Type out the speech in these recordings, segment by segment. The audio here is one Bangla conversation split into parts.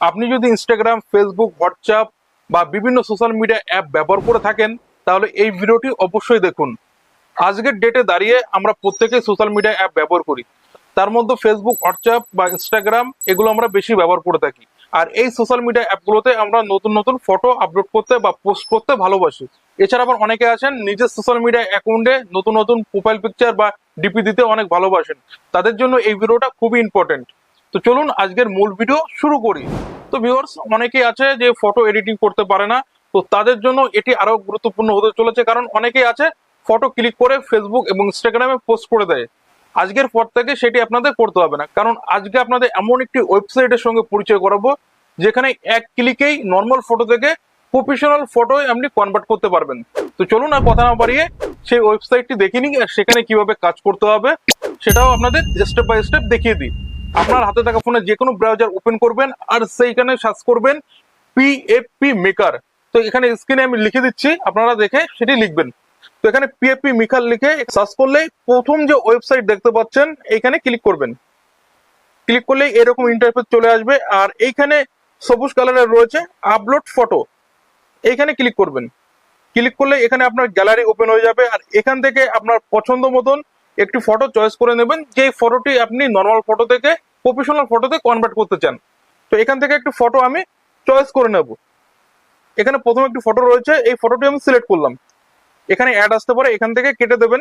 আপনি যদি ইনস্টাগ্রাম ফেসবুক হোয়াটসঅ্যাপ বা বিভিন্ন সোশ্যাল মিডিয়া অ্যাপ ব্যবহার করে থাকেন, তাহলে এই ভিডিওটি অবশ্যই দেখুন। আজকের ডেটে দাঁড়িয়ে আমরা প্রত্যেকেই সোশ্যাল মিডিয়া অ্যাপ ব্যবহার করি। তার মধ্যে ফেসবুক হোয়াটসঅ্যাপ বা ইনস্টাগ্রাম এগুলো আমরা বেশি ব্যবহার করে থাকি। আর এই সোশ্যাল মিডিয়া অ্যাপগুলোতে আমরা নতুন নতুন ফটো আপলোড করতে বা পোস্ট করতে ভালোবাসি। এছাড়া আবার অনেকে আছেন, নিজের সোশ্যাল মিডিয়া অ্যাকাউন্টে নতুন নতুন প্রোফাইল পিকচার বা ডিপি দিতে অনেক ভালোবাসেন। তাদের জন্য এই ভিডিওটা খুবই ইম্পর্টেন্ট তো চলুন আজকের মূল ভিডিও শুরু করি। তো ভিউয়ার্স অনেকেই আছে যে ফটো এডিটিং করতে পারে না, তো তাদের জন্য এটি আরও গুরুত্বপূর্ণ হতে চলেছে কারণ অনেকেই আছে ফটো ক্লিক করে ফেসবুক এবং ইনস্টাগ্রামে পোস্ট করে দেয়। আজকের পর থেকে সেটি আপনাদের করতে হবে না, কারণ আজকে আপনাদের এমন একটি ওয়েবসাইটের সঙ্গে পরিচয় করাবো, যেখানে এক ক্লিকেই নর্মাল ফটো থেকে প্রফেশনাল ফটো আপনি কনভার্ট করতে পারবেন। তো চলুন আর কথা না বাড়িয়ে সেই ওয়েবসাইটটি দেখে নিই, আর সেখানে কীভাবে কাজ করতে হবে, সেটাও আপনাদের স্টেপ বাই স্টেপ দেখিয়ে দিই। আপনার হাতে থাকা ফোনে যে কোনো ব্রাউজার ওপেন করবেন আর সেইখানে সার্চ করবেন পিএফপি মেকার তো এখানে স্ক্রিনে আমি লিখে দিচ্ছি, আপনারা দেখে সেটি লিখবেন। তো এখানে পিএফপি মেকার লিখে সার্চ করলে প্রথম যে ওয়েবসাইট দেখতে পাচ্ছেন এখানে ক্লিক করবেন। ক্লিক করলেই এরকম ইন্টারফেস চলে আসবে আর এইখানে সবুজ কালারের রয়েছে আপলোড ফটো এইখানে ক্লিক করবেন। ক্লিক করলে এখানে আপনার গ্যালারি ওপেন হয়ে যাবে আর এখান থেকে আপনার পছন্দ মতন একটি ফটো চয়েস করে নেবেন। যে ফটোটি আপনি নর্মাল ফটো থেকে প্রফেশনাল ফটোতে কনভার্ট করতে চান। তো এখান থেকে একটি ফটো আমি চয়েস করে নেব। এখানে প্রথম একটি ফটো রয়েছে, এই ফটোটি আমি সিলেক্ট করলাম। এখানে অ্যাড আসতে পারে, এখান থেকে কেটে দেবেন।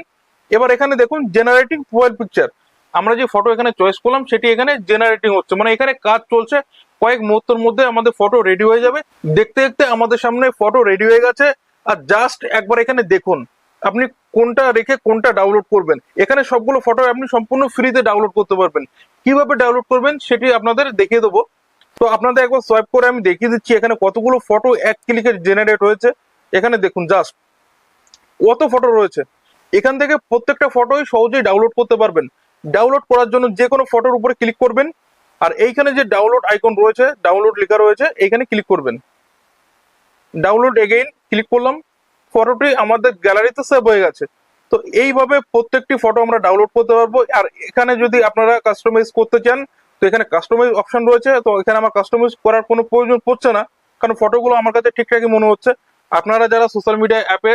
এবার এখানে দেখুন জেনারেটিং প্রোফাইল পিকচার আমরা যে ফটো এখানে চয়েস করলাম, সেটি এখানে জেনারেটিং হচ্ছে। মানে এখানে কাজ চলছে, কয়েক মুহূর্তের মধ্যে আমাদের ফটো রেডি হয়ে যাবে। দেখতে দেখতে আমাদের সামনে ফটো রেডি হয়ে গেছে। আর জাস্ট একবার এখানে দেখুন, আপনি কোনটা রেখে কোনটা ডাউনলোড করবেন। এখানে সবগুলো ফটো আপনি সম্পূর্ণ ফ্রিতে ডাউনলোড করতে পারবেন। কীভাবে ডাউনলোড করবেন সেটি আপনাদের দেখিয়ে দেবো। তো আপনাদের একবার সোয়াইপ করে আমি দেখিয়ে দিচ্ছি এখানে কতগুলো ফটো এক ক্লিকে জেনারেট হয়েছে। এখানে দেখুন জাস্ট কত ফটো রয়েছে। এখান থেকে প্রত্যেকটা ফটোই সহজেই ডাউনলোড করতে পারবেন। ডাউনলোড করার জন্য যে কোনো ফটোর উপরে ক্লিক করবেন। আর এইখানে যে ডাউনলোড আইকন রয়েছে ডাউনলোড লেখা রয়েছে, এইখানে ক্লিক করবেন। ডাউনলোড এগেইন ক্লিক করলাম। ফটোটি আমাদের গ্যালারিতে সেভ হয়ে গেছে। তো এইভাবে প্রত্যেকটি ফটো আমরা ডাউনলোড করতে পারব। আর এখানে যদি আপনারা কাস্টমাইজ করতে চান, তো এখানে কাস্টমাইজ অপশন রয়েছে। তো এখানে আমার কাস্টমাইজ করার কোনো প্রয়োজন পড়ছে না, কারণ ফটোগুলো আমার কাছে ঠিকঠাকই মনে হচ্ছে। আপনারা যারা সোশ্যাল মিডিয়া অ্যাপে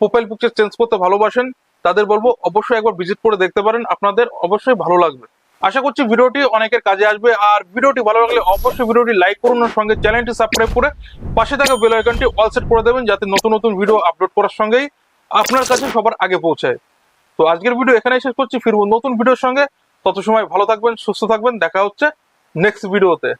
প্রোফাইল পিকচার চেঞ্জ করতে ভালোবাসেন, তাদের বলব অবশ্যই একবার ভিজিট করে দেখতে পারেন। আপনাদের অবশ্যই ভালো লাগবে। আশা করছি ভিডিওটি অনেকের কাজে আসবে। আর ভিডিওটি ভালো লাগলে অবশ্যই ভিডিওটি লাইক করুন সঙ্গে চ্যানেলটি সাবস্ক্রাইব করে পাশে থাকা বেল আইকনটি অল সেট করে দেবেন, যাতে নতুন নতুন ভিডিও আপলোড করার সঙ্গেই আপনার কাছে সবার আগে পৌঁছায়। তো আজকের ভিডিও এখানেই শেষ করছি। ফিরবো নতুন ভিডিওর সঙ্গে। তত সময় ভালো থাকবেন, সুস্থ থাকবেন। দেখা হচ্ছে নেক্সট ভিডিওতে